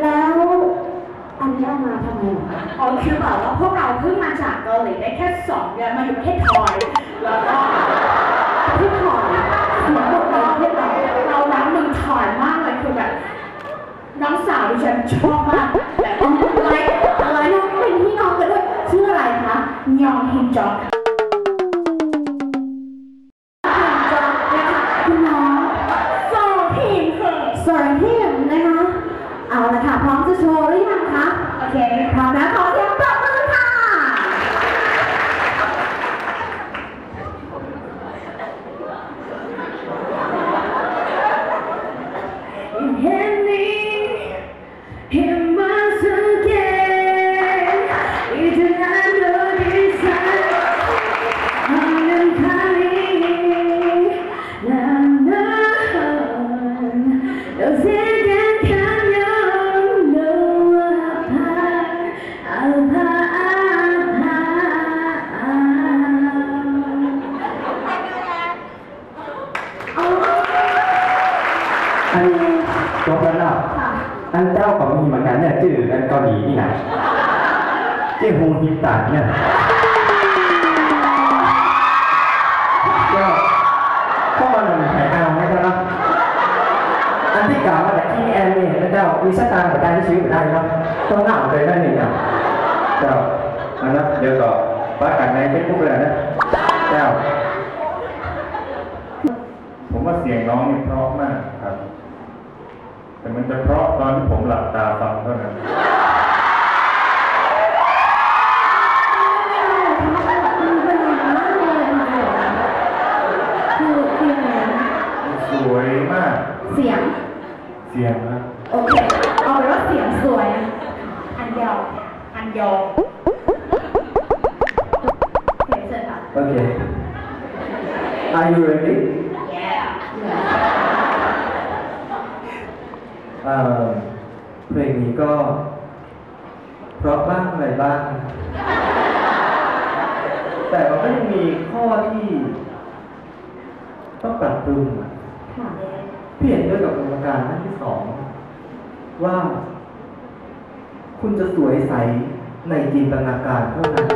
แล้วอันนี้เอามาทำไมเหรอคะอ๋อคือแบบว่าพวกเราเพิ่งมาจากเกาหลีได้แค่สองเดือนมาอยู่ประเทศไทยแล้วก็ที่ถอดเสียงบทเพลงที่เราเรารักมืองไทยมากเลยคือแบบน้องสาวดิฉันชอบมากแบบอะไรอะไรน้องเป็นพี่น้องกันด้วยชื่ออะไรคะยองฮินจอก อันจบแล้วเนาะอันเจ้าก็มีเหมือนกันเนี่ยชื่อกันเกาหลีนี่นะชื่อฮูฮิตะเนี่ยก็เข้ามาหนึ่งไข่เอาไม่ใช่เนาะอันที่กล่าวมาจากที่แอนเนี่ยนะเจ้ามีสตางค์กับการที่ชีวิตได้เนาะต้องหน้าเลยได้หนึ่งอย่างเจ้าอันนั้นเดี๋ยวก็ว่ากันในเฟซบุ๊กเลยนะเจ้าผมว่าเสียงน้องนี่เพราะมากครับ แต่มันจะเพราะตอนที่ผมหลับตาฟังเท่านั้น คือคือยังไงนะสวยมาก เสียง เสียงนะโอเค เอาเป็นว่าเสียงสวยอันยองอันยองโอเคเสร็จค่ะโอเค Are you ready yeah เอ่อเพลงนี้ก็เพราะบ้างอะไรบ้าง แต่มันก็ยังมีข้อที่ต้องปรับปรุงอะค่ะพี่เห็นด้วยกับกรรมการท่านที่สอง ว่า คุณจะสวยใสในจินตนาการเท่านั้น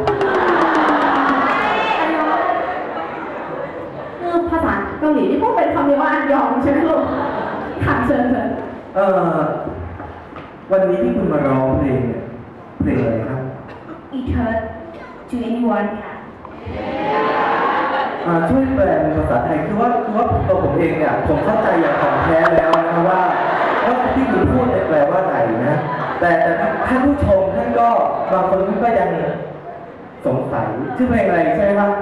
คือภาษาเกาหลีที่พูดเป็นคำเดียวว่าอันยองใช่ไหมลูกค่ะเชิญเชิญเอ่อวันนี้ที่คุณมาร้องเพลงเนี่ย เพลงอะไรครับอีเทิร์ดจูเอนีวันค่ะอ่าช่วยแปลเป็นภาษาไทยคือว่าคือว่าตัวผมเองเนี่ยผมเข้าใจอย่างของแท้แล้วนะว่าว่าที่คุณพูดเนี่ยแปลว่าไหนนะ แต่แต่ท่านผู้ชมท่านก็บางคนก็ยังสงสัยชื่อเพลงอะไรใช่ไหมครับ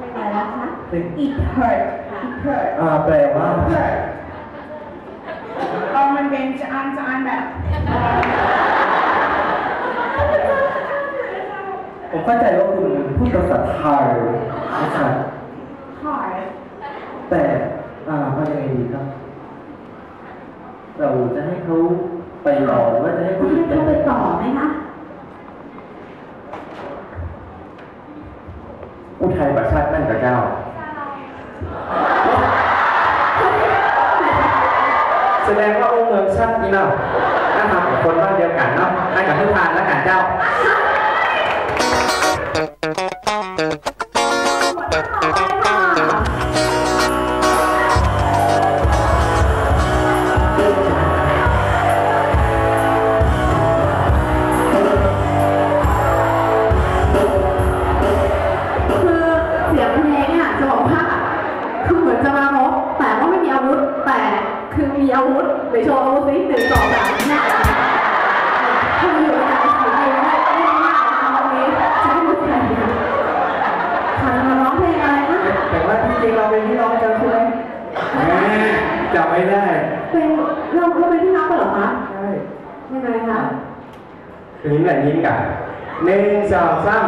อะไรนะคะเพลงอีเทิร์ดอีเทิร์ดอ่าแปลว่าเทิร์ดก็มันเป็นจะอ่านจะอ่านแบบ ผมเข้าใจว่าคุณพูดภาษาไทยนะครับฮาร์ดแต่อ่าเอายังไงดีครับ เราจะให้เขาไปต่อหรือว่าจะให้จะเขาให้เขาไปต่อไหมคะอุทัยประชาตินั่นกับเจ้าแสดงว่าองค์เมืองชัดนี่เนาะนะครับคนบ้านเดียวกันเนาะนั่นกับทุกทานแล้วกันเจ้า จำไม่ได้ เป็นเราเราเป็นพี่น้องกันเหรอคะใช่ยังไงคะยิ้มแหละยิ้มกันหนึ่งสองสาม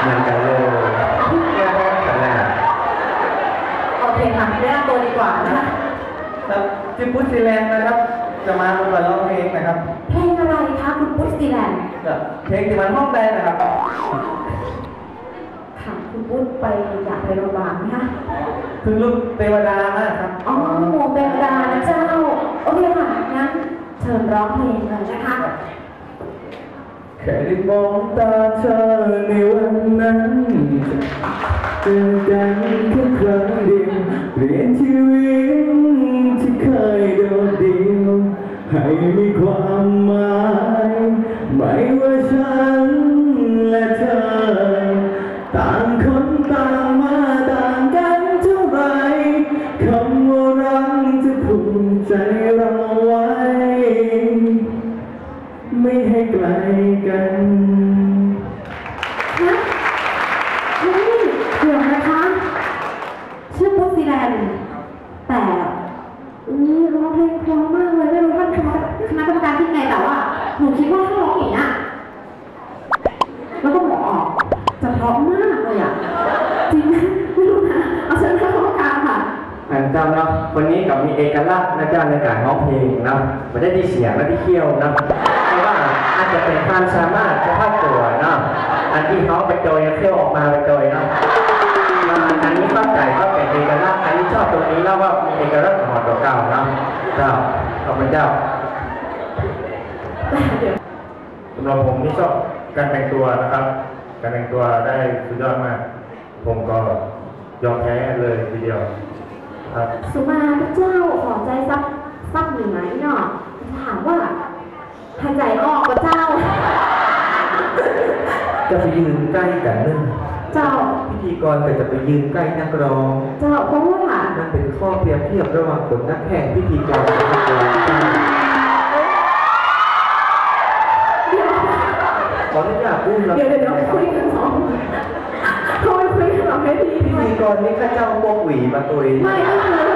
เหมือนกันเลยแค่กันนะโอเคค่ะแนะนำตัวดีกว่านะคะครับจิมพุทธิแลนด์นะครับ จะมาประกวดร้องเพลงนะครับ เพลงอะไรคะคุณพุทธซีแลนด์แบบเพลงที่มันห้องแดงนะครับคุณ ปุ้นไปอยากไปโรงพยาบาลไหมคะคือลูกเทวดามากครับอ๋อโมเบลดานะเจ้า โอเคค่ะงั้นเชิญร้องเพลงเลยนะคะ แค่ได้มองตาเธอในวันนั้นเจอกันแค่ครั้งเดียวเปลี่ยนชีวิตที่เคยโดดเดี่ยวให้มีความหมาย ไม่ว่าฉัน ไม่ให้ไกลกัน ฮะเฮ้ยเดี๋ยวนะคะ ชื่อพุทธิแลนด์แต่นี่ร้องเพลงเพราะมากเลยไม่รู้ท่านคณะคณะกรรมการคิดไงแต่ว่า หนูคิดว่าถ้าร้องอย่างนี้ยแล้วก็หมอออกจะเพราะมากเลยอะ จริงไหมไม่รู้นะ เอาเชิญท่านกรรมการค่ะ อันเจ้าเนาะวันนี้กับมีเอกลักษณ์นะเจ้าในการร้องเพลงเนาะไม่ได้ที่เสียงและที่เขี้ยวเนาะเพราะว่า อาจจะเป็นความสามารถเฉพาะตัวเนาะอันที่เขาไปโดยเขี้ยวออกมาไปโดยเนาะอันนี้เข้าใจว่าเป็นเอกลักษณ์อันนี้ชอบตรงนี้แล้วว่ามีเอกลักษณ์ของตัวเก่าเนาะเจ้าขอบคุณเจ้าสำหรับผมนี่ชอบการแต่งตัวนะครับ การแต่งตัวได้สุดยอดมาก ผมก็ยอมแพ้เลยทีเดียวครับสุมาพระเจ้าขอใจซักซักหนึ่งไหมเนาะถามว่าหายใจออกพระเจ้าจะไปยืนใกล้กันนึงเจ้าพิธีกรแต่จะไปยืนใกล้นักร้อง เจ้าเพราะว่านั่นเป็นข้อเปรียบเทียบระหว่างคนนักแข่งพิธีกรกับนักร้องเดี๋ยวขออนุญาตพูดเดี๋ยวเดี๋ยวเดี๋ยวคุยกันสองเขาไปคุยกันหลังเวทีพิด้วยธีกรนี่ข้าเจ้าพวกหวีมาตุยไม่ก็คือ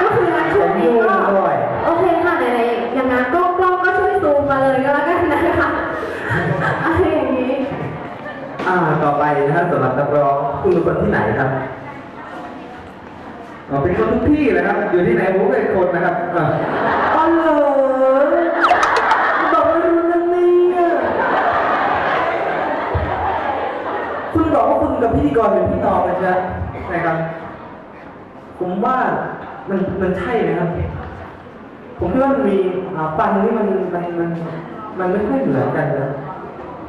ก็คือในช่วงนี้ก็ด้วยโอเคค่ะไหนๆอย่างนั้นกล้องกล้องก็ช่วยซูมมาเลยก็แล้วกันนะคะอะไรอย่างนี้ อ่าต่อไป นะครับสำหรับนักร้องคุณเป็นคนที่ไหนครับอ๋อเป็นคนทุกที่เลยครับ อยู่ที่ไหนผมก็เป็นคนนะครับอ่าอ๋อเหรอบอกไม่รู้นั่นเนี่ยคุณบอกว่าคุณกับพิธีกรเป็นพี่น้องกันใช่ไหมใช่ครับ ผมว่ามันมันใช่ไหมครับ ผมคิดว่ามันมีอ่าฟันนี่มันมันมันมันไม่ค่อยเหมือนกันนะ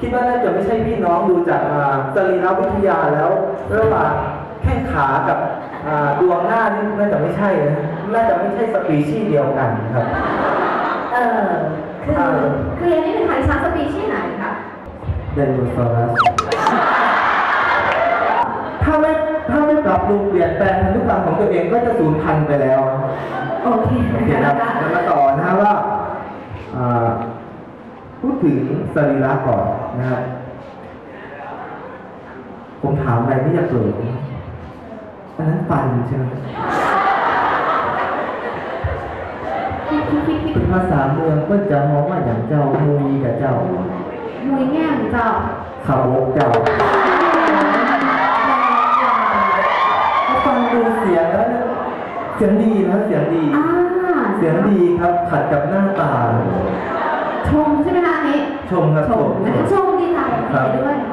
คิดว่าน่าจะไม่ใช่พี่น้องดูจากอ่าสรีรวิทยาแล้วระหว่างแข้งขากับอ่าดวงหน้านี่น่าจะไม่ใช่นะน่าจะไม่ใช่สปีชีส์เดียวกันครับ เออคือคืออันนี้เป็นไทยช้างสปีชีส์ไหนคะเดนโนซอรัสถ้าไม่ถ้าไม่ปรับปรุงเปลี่ยนแปลงพันธุกรรมของตัวเองก็จะสูญพันธุ์ไปแล้ว โอเคโอเคครับแล้วมาต่อนะฮะว่าอ่า พูดถึงสรีระก่อนนะครับผมถามอะไรที่จะเกิดอันนั้นฟันใช่ไหมคิดคิดคิดคิดภาษาเมืองก็จะมองว่าอย่างเจ้ามุยกับเจ้า มุยแง่มเจ้าขาวกเจ้าถ้าฟังดูเสียงแล้วเนี่ยเสียงดีนะเสียงดีอ่าเสียงดีครับขัดกับหน้าตา ชมใช่ไหมคะอันนี้ชมครับชมนะคะชมดีใจครับด้วยค่ะ